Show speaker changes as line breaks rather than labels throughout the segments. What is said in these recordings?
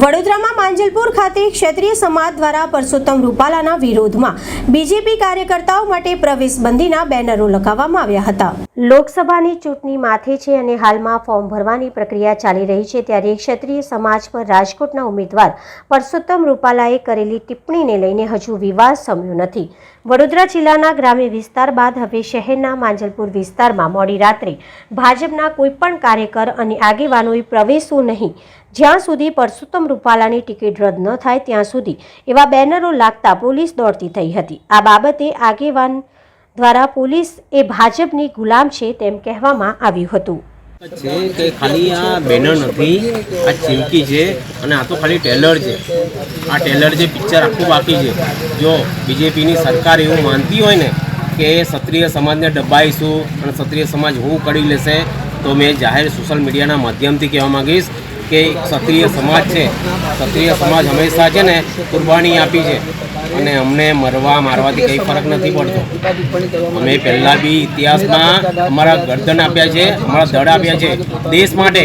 વડોદરામાં માંજલપુર ખાતે ક્ષેત્રીય સમાજ દ્વારા પરસોત્તમ રૂપાલાના વિરોધમાં બીજેપી કાર્યકર્તાઓ માટે પ્રવેશબંધીના બેનરો લગાવવામાં આવ્યા હતા. લોકસભાની ચૂંટણી માથે છે અને હાલમાં ફોર્મ ભરવાની પ્રક્રિયા ચાલી રહી છે, ત્યારે ક્ષત્રિય સમાજ પર રાજકોટના ઉમેદવાર પરસોત્તમ રૂપાલાએ કરેલી ટિપ્પણીને લઈને હજુ વિવાદ સમ્યો નથી. વડોદરા જિલ્લાના ગ્રામ્ય વિસ્તાર બાદ હવે શહેરના માંજલપુર વિસ્તારમાં મોડી રાત્રે ભાજપના કોઈપણ કાર્યકર અને આગેવાનોએ પ્રવેશવું નહીં. જ્યાં સુધી પરસોત્તમ રૂપાલાની ટિકિટ રદ ન થાય, ત્યાં સુધી એવા બેનરો લાગતા પોલીસ દોડતી થઈ હતી. આ બાબતે આગેવાન દ્વારા પોલીસ એ ભાજપની ગુલામ છે તેમ કહેવામાં આવ્યું હતું.
છે કે ખાલી આ બેનર નથી, આ ચીમકી છે અને આ તો ખાલી ટેલર છે. આ ટેલર જે પિક્ચર આખું બાકી છે. જો બીજેપીની સરકાર એવું માનતી હોય ને કે ક્ષત્રિય સમાજને ડબાઈશું અને ક્ષત્રિય સમાજ હું કરી લેશે, તો મેં જાહેર સોશિયલ મીડિયાના માધ્યમથી કહેવા માંગીશ કે ક્ષત્રિય સમાજ છે. ક્ષત્રિય સમાજ હંમેશા છે ને, કુરબાની આપી છે. અને અમને મરવા, મારવાથી કંઈ ફરક નથી પડતો. અમે પહેલાં બી ઇતિહાસમાં અમારા ગરદન આપ્યા છે, અમારા દળ આપ્યા છે, દેશ માટે.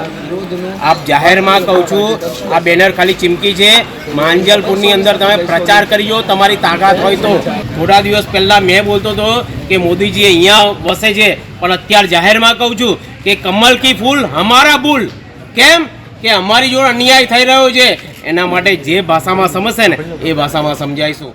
આપ જાહેરમાં કહું છું, આ બેનર ખાલી ચીમકી છે. માંજલપુરની અંદર તમે પ્રચાર કરજો તમારી તાકાત હોય તો. થોડા દિવસ પહેલાં મેં બોલતો હતો કે મોદીજી અહીંયા વસે છે, પણ અત્યારે જાહેરમાં કહું છું કે કમલ કી ફૂલ હમારા ભૂલ. કેમ? કે અમારી જોડે અન્યાય થઈ રહ્યો છે. એના માટે જે ભાષામાં સમજશે ને, એ ભાષામાં સમજાઈશું.